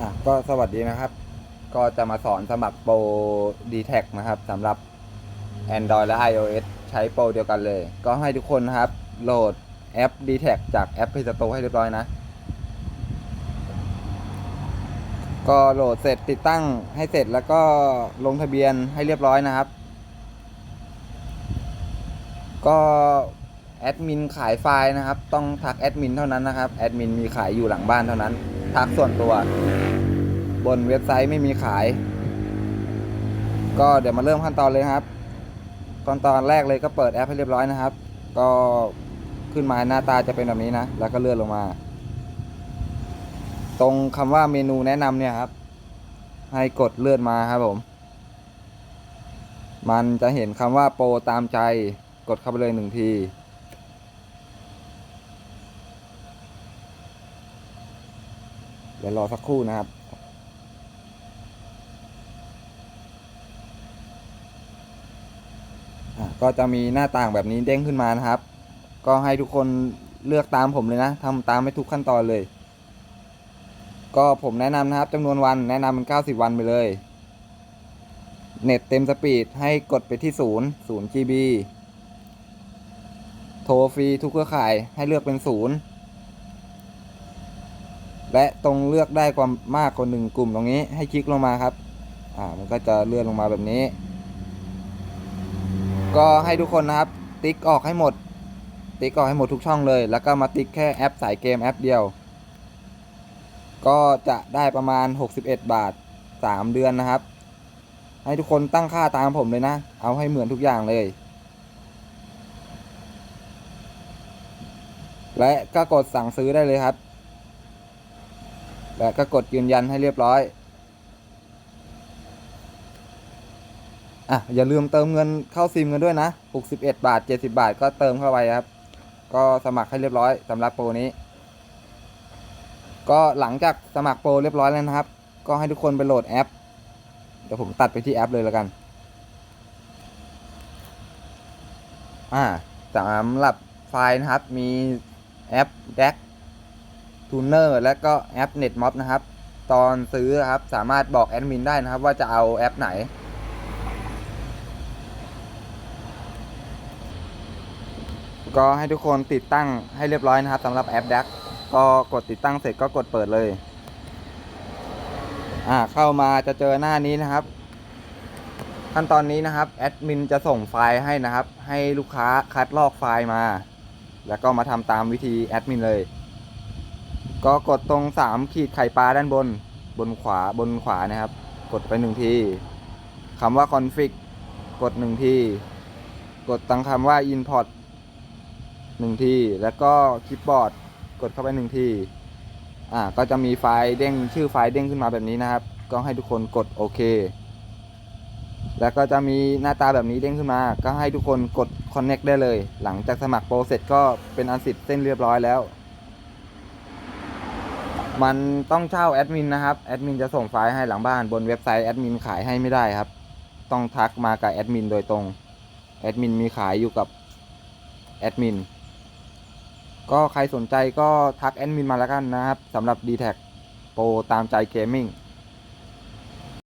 อะก็สวัสดีนะครับ ก็จะมาสอนสมัครโปร d t แทนะครับสำหรับ Android และ iOS ใช้โปรเดียวกันเลย ก็ให้ทุกคนนะครับ โหลดแอป d t แทจากแอป Play Store ให้เรียบร้อยนะ ก็โหลดเสร็จติดตั้งให้เสร็จแล้วก็ลงทะเบียนให้เรียบร้อยนะครับ ก็แอดมินขายไฟล์นะครับ ต้องทักแอดมินเท่านั้นนะครับ แอดมินมีขายอยู่หลังบ้านเท่านั้น ทักส่วนตัว บนเว็บไซต์ไม่มีขาย ก็เดี๋ยวมาเริ่มขั้นตอนเลยครับขั้นตอนแรกเลยก็เปิดแอปให้เรียบร้อยนะครับ ก็ขึ้นมาหน้าตาจะเป็นแบบนี้นะ แล้วก็เลื่อนลงมา ตรงคำว่าเมนูแนะนำเนี่ยครับ ให้กดเลื่อนมาครับผม มันจะเห็นคำว่าโปรตามใจ กดเข้าไปเลยหนึ่งที เดี๋ยวรอสักครู่นะครับก็จะมีหน้าต่างแบบนี้เด้งขึ้นมานะครับ ก็ให้ทุกคนเลือกตามผมเลยนะทำตามให้ทุกขั้นตอนเลย ก็ผมแนะนำนะครับจำนวนวันแนะนำเป็น 90 วันไปเลย เน็ตเต็มสปีดให้กดไปที่ 0 0 GB โทรฟรีทุกเครือข่ายให้เลือกเป็น 0 และตรงเลือกได้ความมากกว่าหนึ่งกลุ่มตรงนี้ให้คลิกลงมาครับ อ่า มันก็จะเลื่อนลงมาแบบนี้ ก็ให้ทุกคนนะครับ ติ๊กออกให้หมด ติ๊กออกให้หมดทุกช่องเลย แล้วก็มาติ๊กแค่แอปสายเกมแอปเดียว ก็จะได้ประมาณ 61 บาท 3 เดือนนะครับ ให้ทุกคนตั้งค่าตามผมเลยนะ เอาให้เหมือนทุกอย่างเลย และก็กดสั่งซื้อได้เลยครับ และก็กดยืนยันให้เรียบร้อยอะอย่าลืมเติมเงินเข้าซิมกันด้วยนะ61บาท 70 บาทก็เติมเข้าไปครับ ก็สมัครให้เรียบร้อยสำหรับโปรนี้ ก็หลังจากสมัครโปรเรียบร้อยแล้วนะครับ ก็ให้ทุกคนไปโหลดแอปเดี๋ยวผมตัดไปที่แอปเลยแล้วกันอ่าสำหรับไฟล์นะครับมีแอป DAC Tuner และก็แอป NetMob นะครับ ตอนซื้อครับสามารถบอกแอดมินได้นะครับ ว่าจะเอาแอปไหน ก็ให้ทุกคนติดตั้งให้เรียบร้อยนะครับสำหรับแอป DAC ก็กดติดตั้งเสร็จก็กดเปิดเลย อ่าเข้ามาจะเจอหน้านี้นะครับ ขั้นตอนนี้นะครับแอดมินจะส่งไฟล์ให้นะครับ ให้ลูกค้าคัดลอกไฟล์มา แล้วก็มาทำตามวิธีแอดมินเลย ก็กดตรง3ขีดไข่ปลาด้านบน บนขวาบนขวานะครับ กดไปหนึ่งทีคำว่า config กดหนึ่งทีกดตั้งคำว่า import หนึ่งที แล้วก็คลิปบอร์ด กดเข้าไปหนึ่งที อ่า ก็จะมีไฟล์เด้งชื่อไฟล์เด้งขึ้นมาแบบนี้นะครับ ก็ให้ทุกคนกดโอเค แล้วก็จะมีหน้าตาแบบนี้เด้งขึ้นมา ก็ให้ทุกคนกด connect ได้เลย หลังจากสมัครโปรเสร็จก็เป็นอันสิทธิ์เส้นเรียบร้อยแล้ว มันต้องเช่าแอดมินนะครับ แอดมินจะส่งไฟล์ให้หลังบ้านบนเว็บไซต์แอดมินขายให้ไม่ได้ครับ ต้องทักมากับแอดมินโดยตรง แอดมินมีขายอยู่กับแอดมิน ก็ใครสนใจก็ทักแอดมินมาแล้วกันนะครับสำหรับ d t แทโปรตามใจเกมมิ่ง